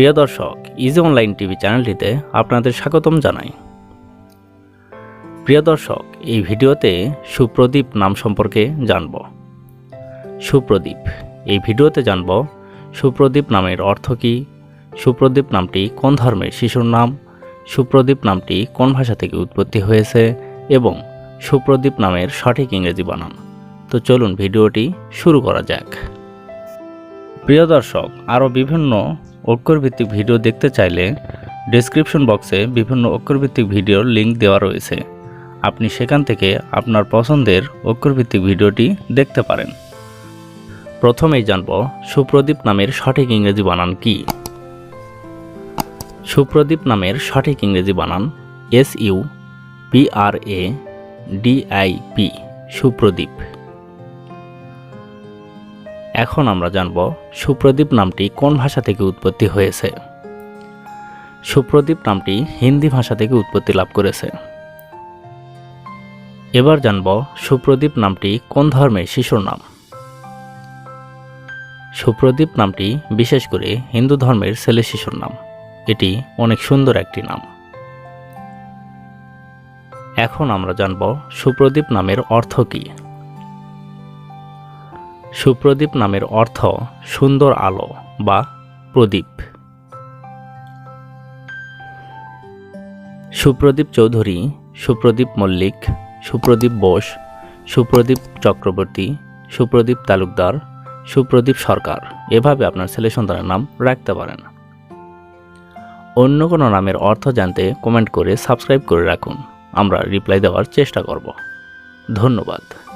প্রিয় দর্শক easy online TV চ্যানেলটিতে আপনাদের স্বাগতম জানাই। প্রিয় দর্শক, এই ভিডিওতে সুপ্রদীপ নাম সম্পর্কে জানব। সুপ্রদীপ, এই ভিডিওতে জানব সুপ্রদীপ নামের অর্থ কী, সুপ্রদীপ নামটি কোন ধর্মের শিশুর নাম, সুপ্রদীপ নামটি কোন ভাষা থেকে উৎপত্তি হয়েছে, এবং সুপ্রদীপ নামের সঠিক ইংরেজি বানান। তো চলুন ভিডিওটি শুরু করা যাক। প্রিয় দর্শক, আরও বিভিন্ন অক্ষরভিত্তিক ভিডিও দেখতে চাইলে ডেসক্রিপশন বক্সে বিভিন্ন অক্ষরভিত্তিক ভিডিওর লিংক দেওয়া রয়েছে। আপনি সেখান থেকে আপনার পছন্দের অক্ষরভিত্তিক ভিডিওটি দেখতে পারেন। প্রথমেই জানব সুপ্রদীপ নামের সঠিক ইংরেজি বানান কি? সুপ্রদীপ নামের সঠিক ইংরেজি বানান S U P R A DIP Supradip. এখন আমরা জানব সুপ্রদীপ নামটি কোন ভাষা থেকে উৎপত্তি হয়েছে। সুপ্রদীপ নামটি হিন্দি ভাষা থেকে উৎপত্তি লাভ করেছে। এবার জানব সুপ্রদীপ নামটি কোন ধর্মের শিশুর নাম। সুপ্রদীপ নামটি বিশেষ করে হিন্দু ধর্মের ছেলে শিশুর নাম। এটি অনেক সুন্দর একটি নাম। এখন আমরা জানব সুপ্রদীপ নামের অর্থ কী। সুপ্রদীপ নামের অর্থ সুন্দর আলো বা প্রদীপ। সুপ্রদীপ চৌধুরী, সুপ্রদীপ মল্লিক, সুপ্রদীপ বোস, সুপ্রদীপ চক্রবর্তী, সুপ্রদীপ তালুকদার, সুপ্রদীপ সরকার, এভাবে আপনার ছেলে সন্তানের নাম রাখতে পারেন। অন্য কোনো নামের অর্থ জানতে কমেন্ট করে সাবস্ক্রাইব করে রাখুন। আমরা রিপ্লাই দেওয়ার চেষ্টা করব। ধন্যবাদ।